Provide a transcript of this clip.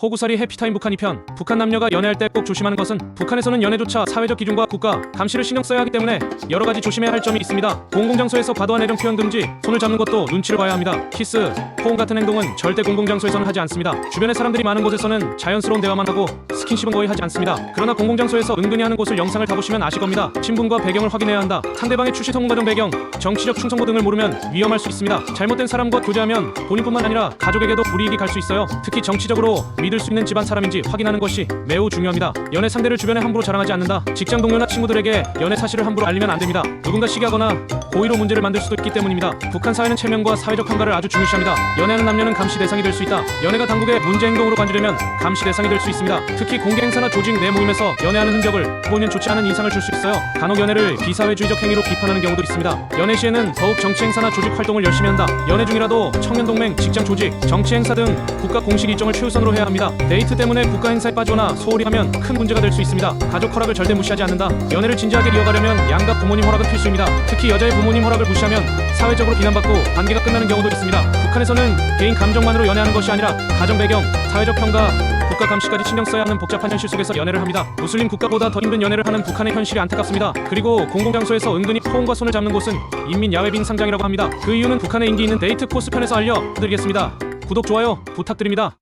호구살이 해피타임 북한 2편 북한 남녀가 연애할 때 꼭 조심하는 것은 북한에서는 연애조차 사회적 기준과 국가 감시를 신경 써야 하기 때문에 여러 가지 조심해야 할 점이 있습니다. 공공장소에서 과도한 애정 표현 금지 손을 잡는 것도 눈치를 봐야 합니다. 키스 포옹 같은 행동은 절대 공공장소에서는 하지 않습니다. 주변에 사람들이 많은 곳에서는 자연스러운 대화만 하고 스킨십은 거의 하지 않습니다. 그러나 공공장소에서 은근히 하는 곳을 영상을 다 보시면 아실 겁니다. 신분과 배경을 확인해야 한다. 상대방의 출시 성공 과정 배경 정치적 충성도 등을 모르면 위험할 수 있습니다. 잘못된 사람과 교제하면 본인뿐만 아니라 가족에게도 불이익이 갈 수 있어요. 특히 정치적으로 믿을 수 있는 집안 사람인지 확인하는 것이 매우 중요합니다. 연애 상대를 주변에 함부로 자랑하지 않는다. 직장 동료나 친구들에게 연애 사실을 함부로 알리면 안 됩니다. 누군가 시기하거나 고의로 문제를 만들 수도 있기 때문입니다. 북한 사회는 체면과 사회적 평가를 아주 중요시합니다. 연애하는 남녀는 감시 대상이 될 수 있다. 연애가 당국의 문제 행동으로 간주되면 감시 대상이 될 수 있습니다. 특히 공개 행사나 조직 내 모임에서 연애하는 흔적을 보이면 좋지 않은 인상을 줄 수 있어요. 간혹 연애를 비사회주의적 행위로 비판하는 경우도 있습니다. 연애 시에는 더욱 정치 행사나 조직 활동을 열심히 한다. 연애 중이라도 청년 동맹 직장 조직 정치 행사 등 국가 공식 일정을 최우선으로 해야 합 니다 데이트 때문에 국가 행사에 빠지거나 소홀히 하면 큰 문제가 될 수 있습니다 가족 허락을 절대 무시하지 않는다 연애를 진지하게 이어가려면 양가 부모님 허락은 필수입니다 특히 여자의 부모님 허락을 무시하면 사회적으로 비난받고 관계가 끝나는 경우도 있습니다 북한에서는 개인 감정만으로 연애하는 것이 아니라 가정 배경 사회적 평가 국가 감시까지 신경 써야 하는 복잡한 현실 속에서 연애를 합니다. 무슬림 국가보다 더 힘든 연애를 하는 북한의 현실이 안타깝습니다. 그리고 공공장소에서 은근히 포옹과 손을 잡는 곳은 인민 야외빈 상장이라고 합니다. 그 이유는 북한의 인기 있는 데이트 코스 편에서 알려드리겠습니다. 구독 좋아요 부탁드립니다.